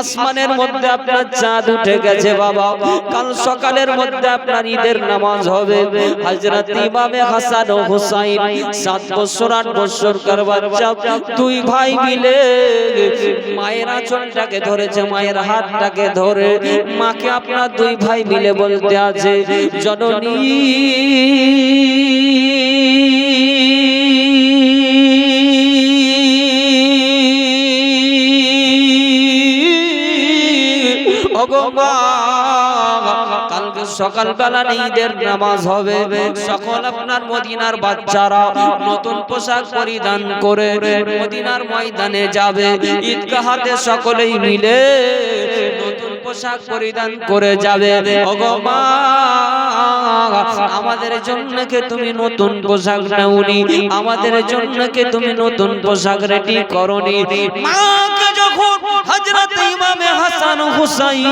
আসমানের মধ্যে আপনার চাঁদ উঠে গেছে বাবা। কাল সকালের মধ্যে আপনার ঈদের নামাজ হবে। হযরত ইমামে হাসান ও হুসাইন সাত বছর, আট বছরকার বাচ্চা দুই ভাই মিলে মায়ের আঁচলটাকে ধরেছে, মায়ের হাতটাকে ধরে। মাকে আপনার দুই ভাই মিলে বলতে আছে, জননী ওগো মা, কালকে সকালবেলা ঈদের নামাজ হবে। সকল আপনার মদিনার বাচ্চারা নতুন পোশাক পরিধান করে মদিনার ময়দানে যাবে। ঈদগাহাতে সকলেই মিলে নতুন পোশাক পরিধান করে যাবে। ওগো মা, আমাদের জন্য কে তুমি নতুন পোশাক নাওনি। আমাদের জন্য কে তুমি নতুন পোশাক রেডি করনি। মাকে যখন হযরত ইমামে হাসান হুসাইন।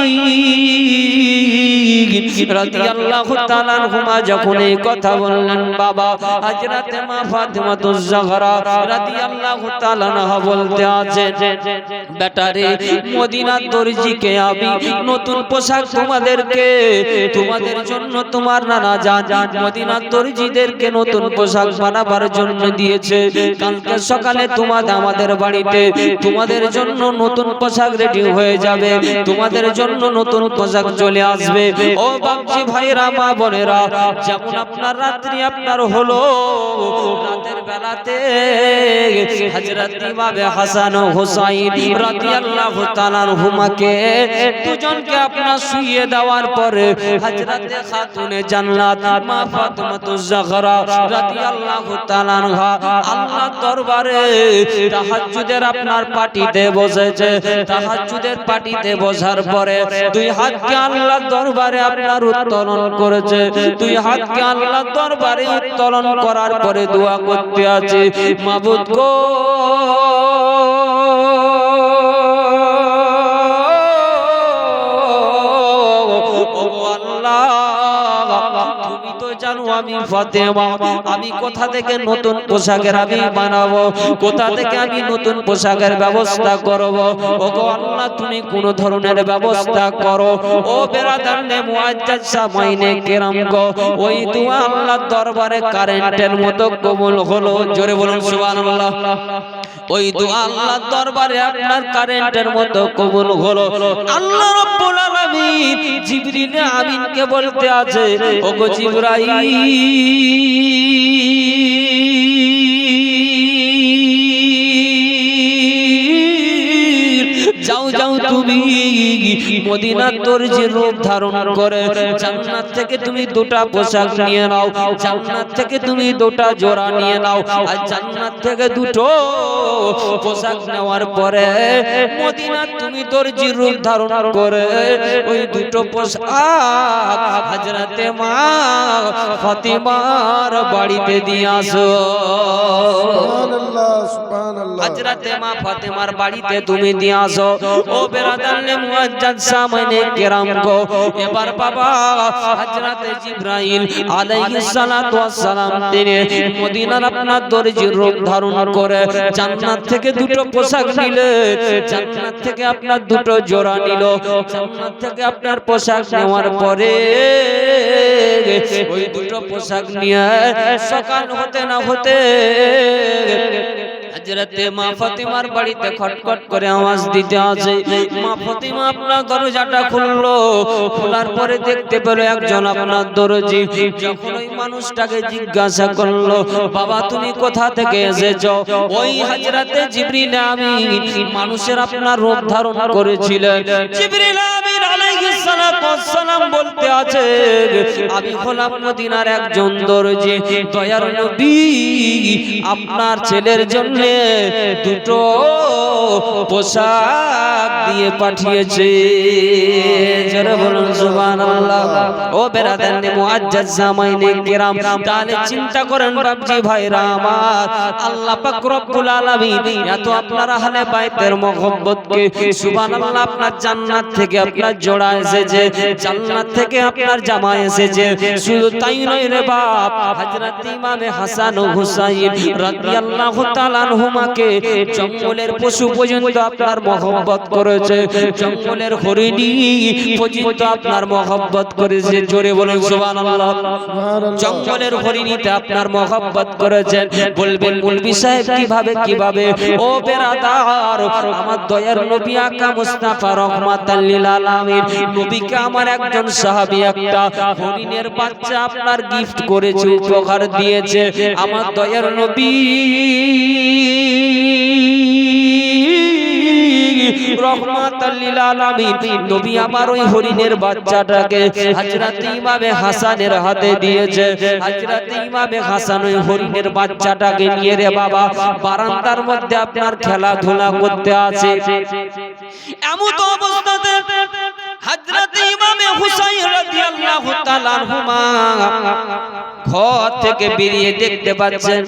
যখন এই কথা বললেন, বাবা মা বলতে বেটারে, মদিনার দর্জিকে আমি নতুন পোশাক তোমাদেরকে, তোমাদের জন্য তোমার নানা জান মদিনার দর্জিদেরকে নতুন পোশাক বানাবার জন্য দিয়েছে। কালকে সকালে তোমাদের আমাদের বাড়িতে, তোমাদের জন্য নতুন পোশাক রেডি হয়ে যাবে, তোমাদের জন্য নতুন পোশাক চলে আসবে। ও বাপজি ভাইরা মা বোনেরা, যেমন আপনার রাত্রি আপনার হলো, রাতের বেলাতে হযরত ইমামে হাসান ও হুসাইন রাদিয়াল্লাহু তাআলা হুমাকে দুজনকে আপনার শুইয়ে দেওয়ার পরে হযরতে খাতুনে জান্নাত, মা ফাতিমাতুজ জাহরা রাদিয়াল্লাহু তাআলা আনহা আল্লাহর দরবারে তাহাজ্জুদের আপনার পাটিতে বসেছে। তাহাজ্জুদের পাটিতে বসার পরে দুই হাতকে আল্লাহর দরবারে আপনার উত্তোলন করেছে। তুই হাতকে আল্লাহর দরবারে উত্তোলন করার পরে দোয়া করতে আছে মাবুদ গো। আমি ফাতেমা, আমি কোথা থেকে নতুন পোশাকের আমি বানাবো? কোথা থেকে আমি নতুন পোশাকের ব্যবস্থা করব? ও গো আল্লাহ, তুমি কোন ধরনের ব্যবস্থা করো? ও বেরাদার নে মুআজ্জাজ সামাইনে কেরাম গো, ওই দোয়া আল্লাহর দরবারে কারেন্টের মতো কবুল হলো। জোরে বলুন, সুবহানাল্লাহ। ওই দোয়া আল্লাহর দরবারে আপনার কারেন্টের মতো কবুল হলো। আল্লাহ রাব্বুল আলামিন জিবরিল আমিনকে বলতে আছে ওগো জিবরাইল যাও যাও তুমি মদিনার দর্জি রূপ ধারণ করে। জান্নাত থেকে তুমি দুটা পোশাক নিয়ে নাও। জান্নাত থেকে তুমি দুটা জোড়া নিয়ে নাও। আর জান্নাত থেকে দুটো পোশাক নেওয়ার পরে মদিনার তুমি দর্জি রূপ ধারণ করে ওই দুটো পোশাক হযরতে মা ফাতিমার বাড়িতে দিয়ে আসো। সুবহানাল্লাহ। হযরতে মা ফাতেমার বাড়িতে তুমি দিয়ে আসো। ও বেরাদারনে মুআজ্জাজ সামাইনে কেরাম গো। এবার বাবা হযরতে জিবরাইল আলাইহিস সালাতু ওয়াস সালাম তিনি মদিনার আপনার দরজির রূপ ধারণ করে জান্নাত থেকে দুটো পোশাক নিলে, জান্নাত থেকে আপনার দুটো জোড়া নিল। জান্নাত থেকে আপনার পোশাক নেওয়ার পরে ওই দুটো পোশাক নিয়ে সকাল হতে না হতে মা ফাতিমার বাড়িতে খটখট করে আওয়াজ দিতে মা ফাতিমা আপনার দরজাটা খুললো, খোলার পরে দেখতে পেল একজন আপনার দরজি। যখন ওই মানুষটাকে জিজ্ঞাসা করল, বাবা, তুমি কোথা থেকে এসেছ? ওই হযরতে জিবরিল আমিন মানুষের আপনার রূপ ধারণ করেছিলেন। জিবরিল সালাম বলতে আছে, আমি হলাম মদিনার একজন দরজি, দয়ার নবী। আপনার ছেলের জন্য দুটো পোশাক দিয়ে পাঠিয়েছে। জোরে বলুন সুবহানাল্লাহ। ও বেরাদার নে মুআজ্জাজ জামাইনে কিরাম তাহলে চিন্তা করেন বাপজি ভাইরা আমার। আল্লাহ পাক রব্বুল আলামিন এত আপনার আহলে বাইতের মহব্বত কে সুবহানাল্লাহ আপনার জান্নাত থেকে আপনার জোড়ায় এসেছে জান্নাত থেকে আপনার জামা এসেছে। শুধু তাই নয় রে বাপ হযরত ইমামে হাসান ও হুসাইন রাদিয়াল্লাহু তাআলা আনহুমাকে জঙ্গলের পশু পর্যন্ত আপনার মহব্বত করেছে। জঙ্গলের হরিণী পর্যন্ত আপনার মহব্বত করেছে। জোরে বলুন, সুবহানাল্লাহ। জঙ্গলের হরিণীতে আপনার মহব্বত করেছেন বলবেন মুলবি সাহেব, কীভাবে কীভাবে? ও বেরাদার, আমার দয়ার নবী আকা মুস্তাফা রহমাতাল লিল আলামিন। নবীকে আমার একজন সাহাবী একটা হরিণের বাচ্চা আপনার গিফট করেছে, উপহার দিয়েছে। আমার দয়ার নবী বারান্দার মধ্যে আপনার খেলাধুলা করতে আছে। এমন ঘর থেকে বেরিয়ে দেখতে পাচ্ছেন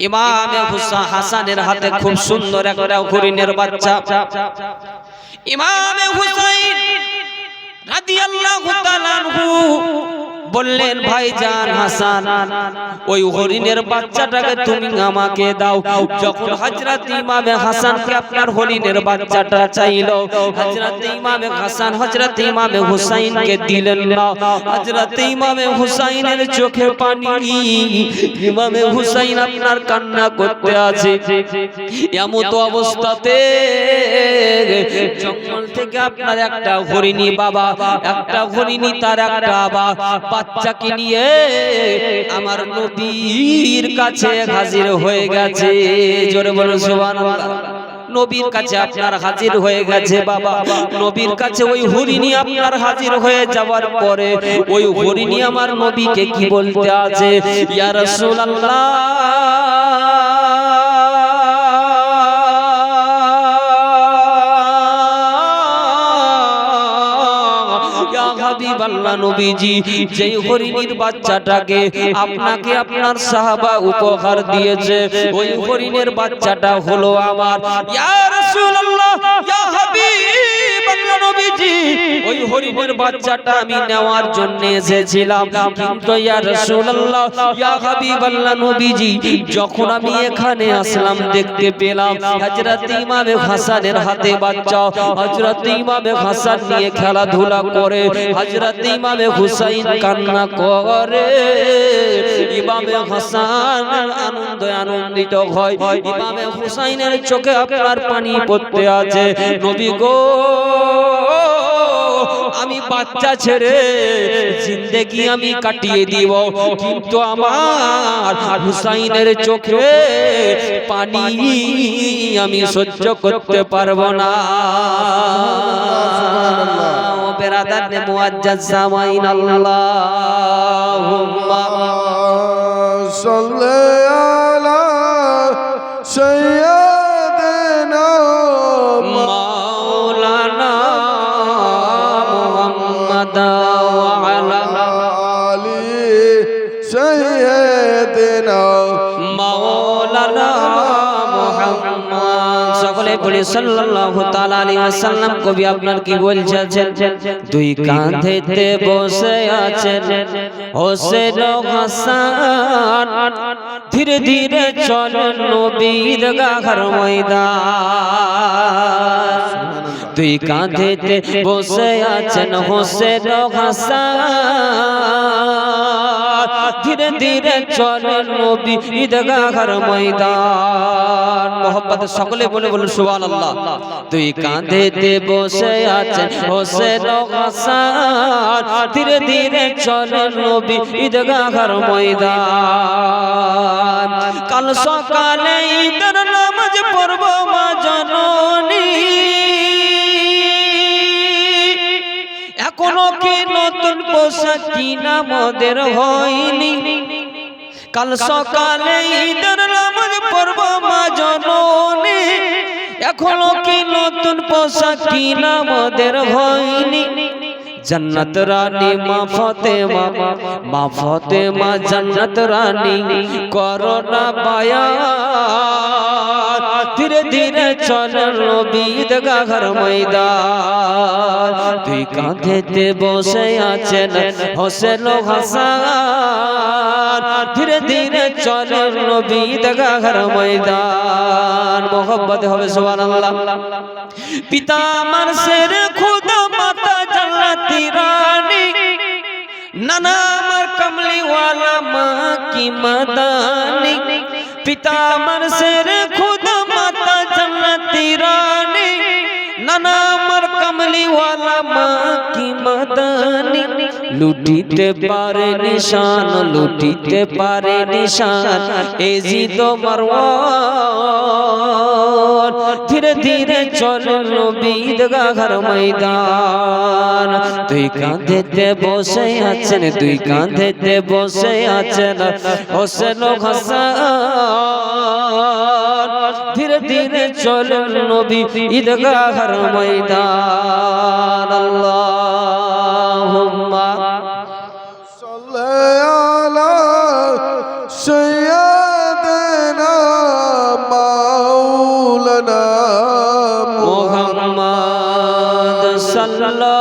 ইমামে হুসা হাসানের হাতে খুব সুন্দর একটা হরিণের বাচ্চা। ইমামে হুসাইন হাসান, ওই হরিণের বাচ্চাটাকে তুমি আমাকে দাও। যখন ইমামে আপনার হরিণের বাচ্চাটা চাইলো ইমামে হাসান ইমামে দিলেন ইমামে হুসাইনের চোখে পানি। ইমামে হুসাইন আপনার কান্না করতে আছে। এমন তো অবস্থাতে জঙ্গল থেকে আপনার একটা হরিণী বাবা, একটা হরিণী তার একটা বাবা। বাচ্চাকে নিয়ে আমার নবীর কাছে হাজির হয়ে গেছে। জোরে বলুন সুবহানাল্লাহ। নবীর কাছে আপনার হাজির হয়ে গেছে বাবা। নবীর কাছে ওই হরিণী আপনার হাজির হয়ে যাওয়ার পরে ওই হরিণী আমার নবীকে কি বলতে আছে? ইয়া রাসূলুল্লাহ। নবীজি, যেই হরিণীর বাচ্চাটাকে আপনাকে আপনার সাহাবা উপহার দিয়েছে, ওই হরিণের বাচ্চাটা হলো আমার। ইয়া রাসূলুল্লাহ, ইয়া হাবিবাল্লাহ এসেছিলাম। যখন আমি এখানে আসলাম, দেখতে পেলাম খেলাধুলা করে, হযরত ইমামে হুসাইন কান্না করে। ইমামে হাসান আনন্দ আনন্দিত হয়। ইমামে হুসাইনের চোখে আপনার পানি পড়তে আছে। নবী গো বাচ্চা ছেড়ে জিন্দেগি আমি কাটিয়ে দিব। কিন্তু আমার হুসাইনের চোখে পানি আমি সহ্য করতে পারব না। বেরাদার মুআজ্জাজ সামাইন আল্লাহুম্মা। বলি সাল্লাল্লাহু তাআলা আলাইহি ওয়াসাল্লাম, কবি আপনার কি বলছেন? দুই কাঁধেতে বসে আছেন হোসেন হাসান। ধীরে ধীরে চলেন নবীর গাঘর ময়দান। দুই কাঁধেতে বসে আছেন হোসেন হাসান। ধীরে ধীরে চলে নবী ঈদগাহর ময়দান। মোহাম্মদ সকলে বলে বলে সুবহানাল্লাহ। দুই কাঁধেতে বসে আছেন হোসেন হাসান। ধীরে ধীরে চলে নবী ঈদগাহর ময়দান। কাল সকালে ঈদের নামাজ পড়ব মা জননী। নতুন পোশাক কিনা মদের হয়নি। কাল সকালে ঈদের নামাজ পড়ব মা জননী। এখনও কি নতুন পোশাক কিনা মদের হয়নি। জন্নত রানী মা ফতেমা মা ফতেমা জন্নত রানী, করোনা বায়া। ধীরে ধীরে চলেন নবীদ গাঘর ময়দান। তুই কাঁধেতে বসে আছেন হোসেন হাসান। ধীরে ধীরে চলেন নবীদ গাঘর ময়দান। মোহব্বত হবে, সুবহানাল্লাহ। পিতা আমার শের খুদা, মাতা জান্নাতি রানী। নানা আমার কমলিওয়ালা, মা কি মাদানি। পিতা আমার শের নানা আমার কমলিওয়ালা মা কি মাদানি লুটিতে পারে নিশান, লুটিতে পারে নিশান, এজিদ মারওয়ান। ধীরে ধীরে চল নবীদ গাঘর ময়দান। তুই কাঁধেতে বসে আছেন তুই কাঁধেতে বসে আছেন হোসেন হাসান। ধীরে ধীরে চল নবী ঈদ গাঘর ময়দান। আল্লাহুম্মা سيدنا مولانا محمد صلى